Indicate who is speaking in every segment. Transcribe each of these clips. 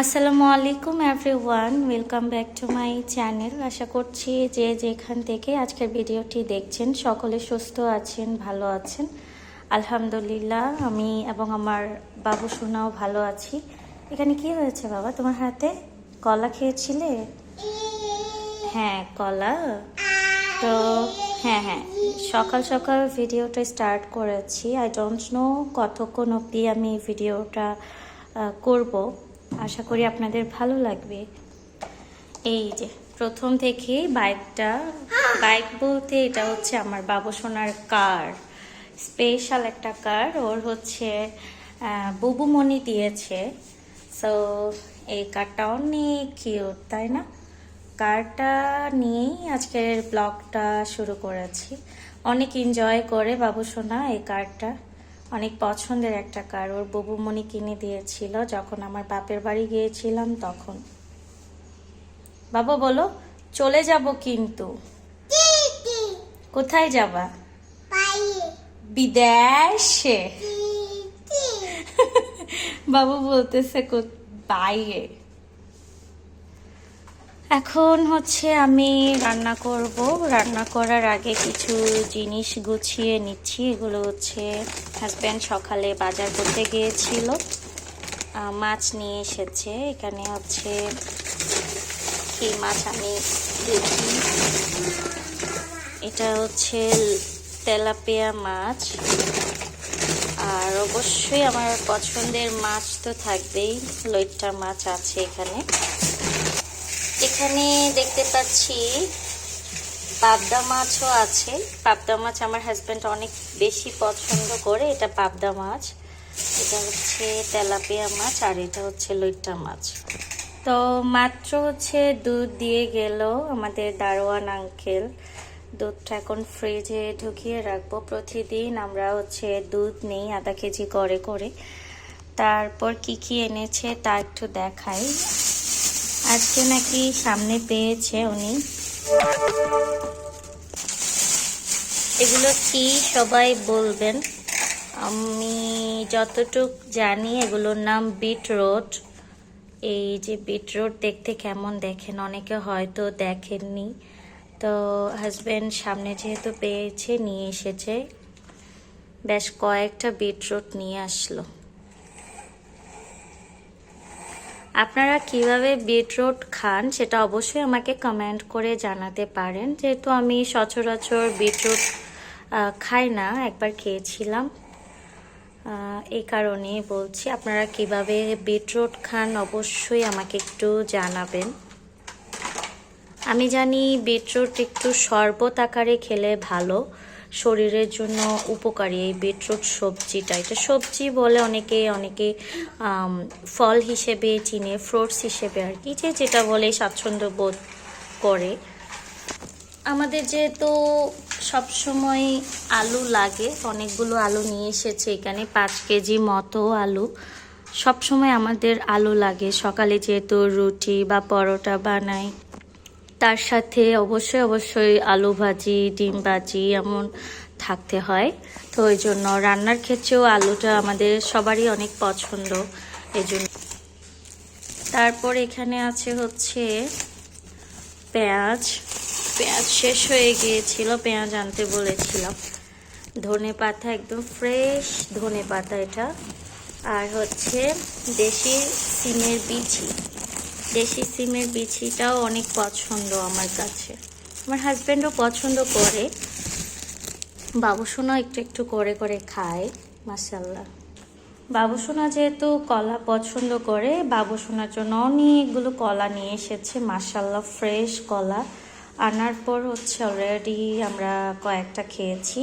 Speaker 1: আসসালামু আলাইকুম everyone, welcome back to my channel. আশা করছি যে যেখান থেকে আজকের ভিডিওটি দেখছেন, সকলে সুস্থ আছেন, ভালো আছেন। আলহামদুলিল্লাহ, আমি এবং আমার বাবু সোনাও ভালো আছি। এখানে কি হয়েছে বাবা, তোমার হাতে কলা খেয়েছিলে? হ্যাঁ কলা। তো হ্যাঁ হ্যাঁ সকাল সকাল ভিডিওটা স্টার্ট করেছি। আই ডোন্ট নো কতক্ষণ অবধি আমি ভিডিওটা করব। আশা করি আপনাদের ভালো লাগবে। এই যে, প্রথম থেকেই বাইকটা, বাইক বলতে এটা হচ্ছে আমার বাবুসোনার কার। স্পেশাল একটা কার, ওর হচ্ছে বুবুমণি দিয়েছে। সো এই কারটা অনেক কিউট তাই না? কারটা নিয়েই আজকের ব্লগটা শুরু করেছি। অনেক এনজয় করে বাবু সোনা এই কারটা। অনেক পছন্দের একটা কার। ওর ববুমণি কিনে দিয়েছিল যখন আমার বাপের বাড়ি গিয়েছিলাম তখন। বাবা বলো চলে যাব কিন্তু। কোথায় যাবা? বিদেশে। বাবু বলতেছে বাইরে এখন হচ্ছে আমি রান্না করব। রান্না করার আগে কিছু জিনিস গুছিয়ে নিচ্ছি। এগুলো হচ্ছে হাজব্যান্ড সকালে বাজার করতে গিয়েছিল। মাছ নিয়ে এসেছে। এখানে হচ্ছে কি মাছ আমি দেখি। এটা হচ্ছে তেলাপিয়া মাছ। আর অবশ্যই আমার পছন্দের মাছ তো থাকবেই। লইট্টা মাছ আছে এখানে। এখানে দেখতে পাচ্ছি পাবদা মাছও আছে। পাবদা মাছ আমার হাজব্যান্ড অনেক বেশি পছন্দ করে, এটা পাবদা মাছ। এটা হচ্ছে তেলাপিয়া মাছ আর এটা হচ্ছে লইট্টা মাছ। তো মাত্র হচ্ছে দুধ দিয়ে গেল আমাদের দারোয়ান আঙ্কেল দুধটা এখন ফ্রিজে ঢুকিয়ে রাখব। প্রতিদিন আমরা হচ্ছে দুধ নেই, আধা কেজি করে করে। তারপর কি কি এনেছে তা একটু দেখাই। আজকে নাকি সামনে পেয়েছে উনি। এগুলো কি সবাই বলবেন? আমি যতটুক জানি এগুলোর নাম বিট বিটরোট। এই যে বিট বিটরোট দেখতে কেমন দেখেন? অনেকে হয়তো দেখেননি। তো হাজব্যান্ড সামনে যেহেতু পেয়েছে, নিয়ে এসেছে। বেশ কয়েকটা বিটরুট নিয়ে আসলো। আপনারা কীভাবে বিটরুট খান সেটা অবশ্যই আমাকে কমেন্ট করে জানাতে পারেন। যেহেতু আমি সচরাচর বিটরুট খাই না, একবার খেয়েছিলাম। এই কারণেই বলছি, আপনারা কীভাবে বিটরুট খান অবশ্যই আমাকে একটু জানাবেন। আমি জানি বিটরুট একটু শরবত আকারে খেলে ভালো। শরীরের জন্য উপকারী, এই বিটরুট সবজিটা। এটা সবজি বলে অনেকে অনেকে ফল হিসেবে চিনে, ফ্রুটস হিসেবে আর কি, যে যেটা বলে স্বাচ্ছন্দ্য বোধ করে। আমাদের যেহেতু সবসময় আলু লাগে, অনেকগুলো আলু নিয়ে এসেছে এখানে, পাঁচ কেজি মতো আলু। সবসময় আমাদের আলু লাগে, সকালে যেহেতু রুটি বা পরোটা বানাই। তার সাথে অবশ্যই অবশ্যই আলু ভাজি, ডিম ভাজি এমন থাকতে হয়। তো ওই জন্য রান্নার ক্ষেত্রেও আলুটা আমাদের সবারই অনেক পছন্দ, এই জন্য। তারপর এখানে আছে হচ্ছে পেঁয়াজ। পেঁয়াজ শেষ হয়ে গিয়েছিল, পেঁয়াজ আনতে বলেছিলাম। ধনে পাতা, একদম ফ্রেশ ধনে পাতা এটা। আর হচ্ছে দেশি সিমের বিচি। দেশি সিমের বিচিটাও অনেক পছন্দ আমার কাছে। আমার হাজব্যান্ডও পছন্দ করে। বাবুসোনা একটু একটু করে করে খায় মাসাল্লাহ বাবুসোনা যেহেতু কলা পছন্দ করে, বাবুসোনার জন্য অনেকগুলো কলা নিয়ে এসেছে মাসাল্লাহ ফ্রেশ কলা। আনার পর হচ্ছে অলরেডি আমরা কয়েকটা খেয়েছি,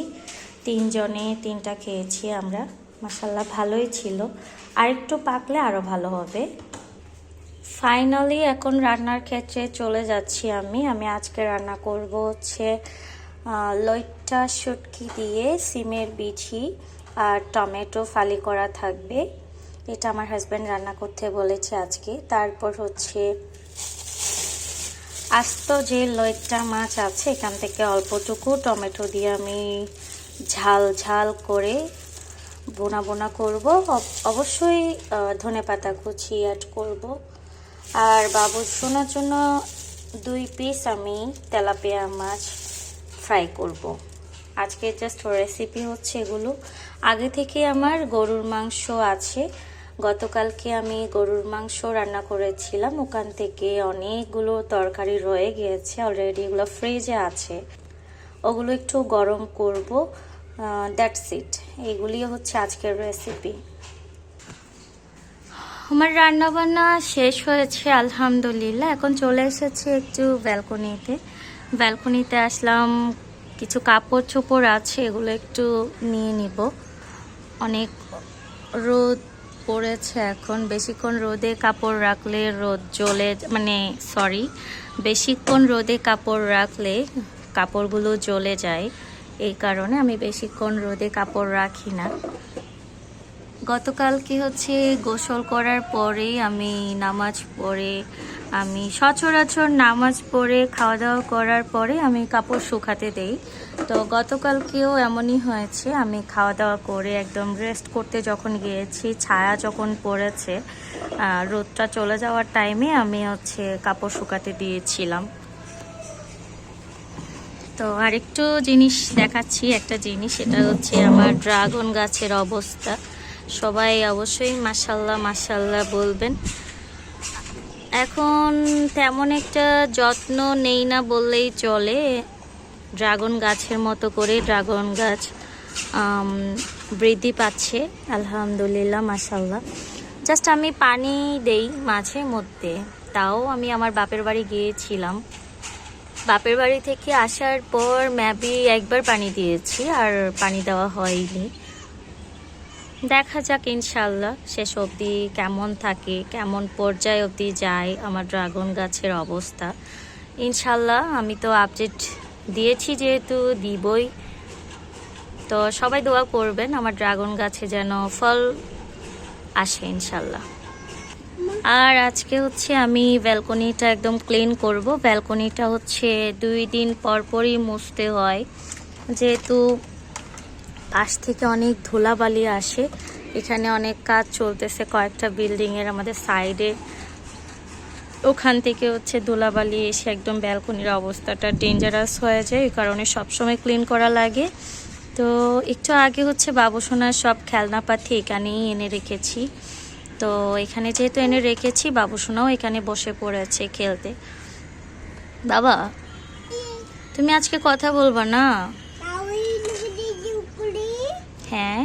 Speaker 1: তিনজনে তিনটা খেয়েছি আমরা। মাসাল্লাহ ভালোই ছিল। আরেকটু পাকলে আরও ভালো হবে। ফাইনালি এখন রান্নার ক্ষেত্রে চলে যাচ্ছি আমি। আমি আজকে রান্না করব হচ্ছে লইট্টা শুটকি দিয়ে সিমের বিচি আর টমেটো ফালি করা থাকবে। এটা আমার হাজব্যান্ড রান্না করতে বলেছে আজকে। তারপর হচ্ছে, আস্ত যে লইট্টা মাছ আছে, এখান থেকে অল্পটুকু টমেটো দিয়ে আমি ঝাল ঝাল করে বোনা বোনা করব। অব- অবশ্যই ধনে পাতা কুচি অ্যাড করব। আর বাবুর শোনার জন্য দুই পিস আমি তেলাপিয়া মাছ ফ্রাই করব। আজকে জাস্ট রেসিপি হচ্ছে এগুলো। আগে থেকে আমার গরুর মাংস আছে। গতকালকে আমি গরুর মাংস রান্না করেছিলাম। ওখান থেকে অনেকগুলো তরকারি রয়ে গিয়েছে। অলরেডি এগুলো ফ্রিজে আছে। ওগুলো একটু গরম করব। দ্যাটস ইট এগুলি হচ্ছে আজকের রেসিপি আমার রান্না বান্না শেষ হয়েছে, আলহামদুলিল্লাহ। এখন চলে এসেছি একটু ব্যালকনিতে। ব্যালকনিতে আসলাম, কিছু কাপড় চোপড় আছে, এগুলো একটু নিয়ে নিব। অনেক রোদ পড়েছে এখন। বেশিক্ষণ রোদে কাপড় রাখলে রোদ জ্বলে মানে সরি বেশিক্ষণ রোদে কাপড় রাখলে কাপড়গুলো জ্বলে যায়। এই কারণে আমি বেশিক্ষণ রোদে কাপড় রাখি না। গতকাল কি হচ্ছে গোসল করার পরে আমি নামাজ পড়ে, আমি সচরাচর নামাজ পড়ে খাওয়া দাওয়া করার পরে আমি কাপড় শুকাতে দেই। তো গতকালকেও এমনই হয়েছে, আমি খাওয়া দাওয়া করে একদম রেস্ট করতে যখন গিয়েছি, ছায়া যখন পড়েছে রোদটা চলে যাওয়ার টাইমে আমি হচ্ছে কাপড় শুকাতে দিয়েছিলাম। তো আরেকটু জিনিস দেখাচ্ছি, একটা জিনিস, সেটা হচ্ছে আমার ড্রাগন গাছের অবস্থা। সবাই অবশ্যই মাসাল্লাহ মাসাল্লাহ বলবেন। এখন তেমন একটা যত্ন নেই না বললেই চলে। ড্রাগন গাছের মতো করে ড্রাগন গাছ বৃদ্ধি পাচ্ছে, আলহামদুলিল্লাহ মাসাল্লাহ জাস্ট আমি পানি দেই মাঝে মধ্যে। তাও আমি আমার বাপের বাড়ি গিয়েছিলাম। বাপের বাড়ি থেকে আসার পর ম্যাবি একবার পানি দিয়েছি, আর পানি দেওয়া হয়নি। দেখা যাক ইনশাল্লাহ শেষ অবধি কেমন থাকে, কেমন পর্যায়ে অবধি যায় আমার ড্রাগন গাছের অবস্থা। ইনশাল্লাহ আমি তো আপডেট দিয়েছি যেহেতু দিবই। তো সবাই দোয়া করবেন আমার ড্রাগন গাছে যেন ফল আসে ইনশাল্লাহ আর আজকে হচ্ছে আমি ব্যালকনিটা একদম ক্লিন করব। ব্যালকনিটা হচ্ছে দুই দিন পর পরই মুছতে হয়। যেহেতু পাশ থেকে অনেক ধুলাবালি আসে। এখানে অনেক কাজ চলতেছে কয়েকটা বিল্ডিংয়ের আমাদের সাইডে ওখান থেকে হচ্ছে ধুলাবালি এসে একদম ব্যালকনির অবস্থাটা ডেঞ্জারাস হয়ে যায়, এই কারণে সবসময় ক্লিন করা লাগে। তো একটু আগে হচ্ছে বাবুসোনার সব খেলনাপাতি এখানেই এনে রেখেছি। তো এখানে যেহেতু এনে রেখেছি, বাবুসোনাও এখানে বসে পড়েছে খেলতে। বাবা, তুমি আজকে কথা বলবা না? হ্যাঁ।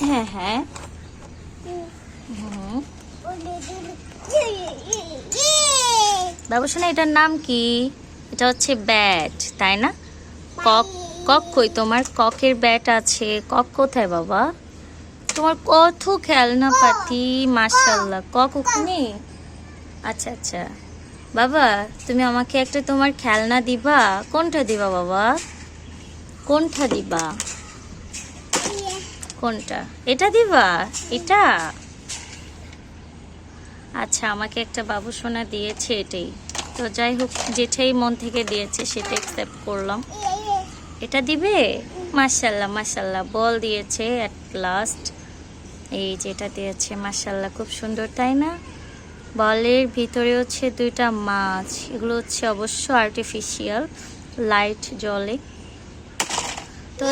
Speaker 1: হ্যাঁ হ্যাঁ। বাবুসোনা এটার নাম কি? এটা হচ্ছে ব্যাট, তাই না? কক কক কই? তোমার ককের ব্যাট আছে। কক কোথায় বাবা? তোমার কত খেলনা পাতি মাশাল্লাহ ক ওখানে আচ্ছা আচ্ছা। বাবা, তুমি আমাকে একটা তোমার খেলনা দিবা। কোনটা দিবা বাবা? কোনটা দিবা? কোনটা? এটা দিবা? এটা? আচ্ছা আমাকে একটা বাবু সোনা দিয়েছে এটাই। তো যাই হোক, যেটাই মন থেকে দিয়েছে সেটা অ্যাকসেপ্ট করলাম। এটা দিবে? মাশাল্লাহ মাশাল্লাহ বল দিয়েছে অ্যাট লাস্ট এই যেটা দিয়েছে মাশাল্লাহ খুব সুন্দর, তাই না? বলের ভিতরে হচ্ছে দুইটা মাছ, এগুলো হচ্ছে অবশ্য আর্টিফিশিয়াল লাইট জলে। তো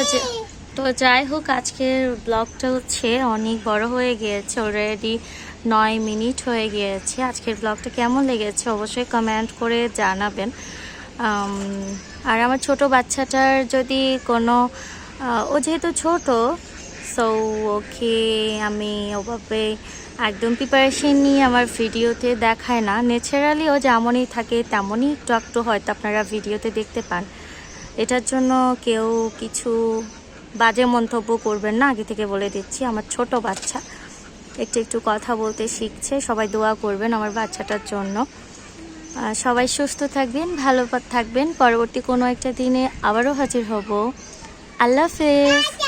Speaker 1: তো যাই হোক, আজকের ব্লগটা হচ্ছে অনেক বড় হয়ে গিয়েছে অলরেডি নয় মিনিট হয়ে গিয়েছে। আজকের ব্লগটা কেমন লেগেছে অবশ্যই কমেন্ট করে জানাবেন। আর আমার ছোট বাচ্চাটার যদি কোনো ও যেহেতু ছোট সো ওকে আমি ওভাবে একদম প্রিপারেশন নিয়ে আমার ভিডিওতে দেখায় না। ন্যাচারালি ও যেমনই থাকে, তেমনই একটু একটু হয়তো আপনারা ভিডিওতে দেখতে পান। এটার জন্য কেউ কিছু বাজে মন্তব্য করবেন না। আগে থেকে বলে দিচ্ছি, আমার ছোট বাচ্চা, একটু একটু কথা বলতে শিখছে। সবাই দোয়া করবেন আমার বাচ্চাটার জন্য। সবাই সুস্থ থাকবেন, ভালো থাকবেন। পরবর্তী কোনো একটা দিনে আবারও হাজির হব। আল্লাহ হাফেজ।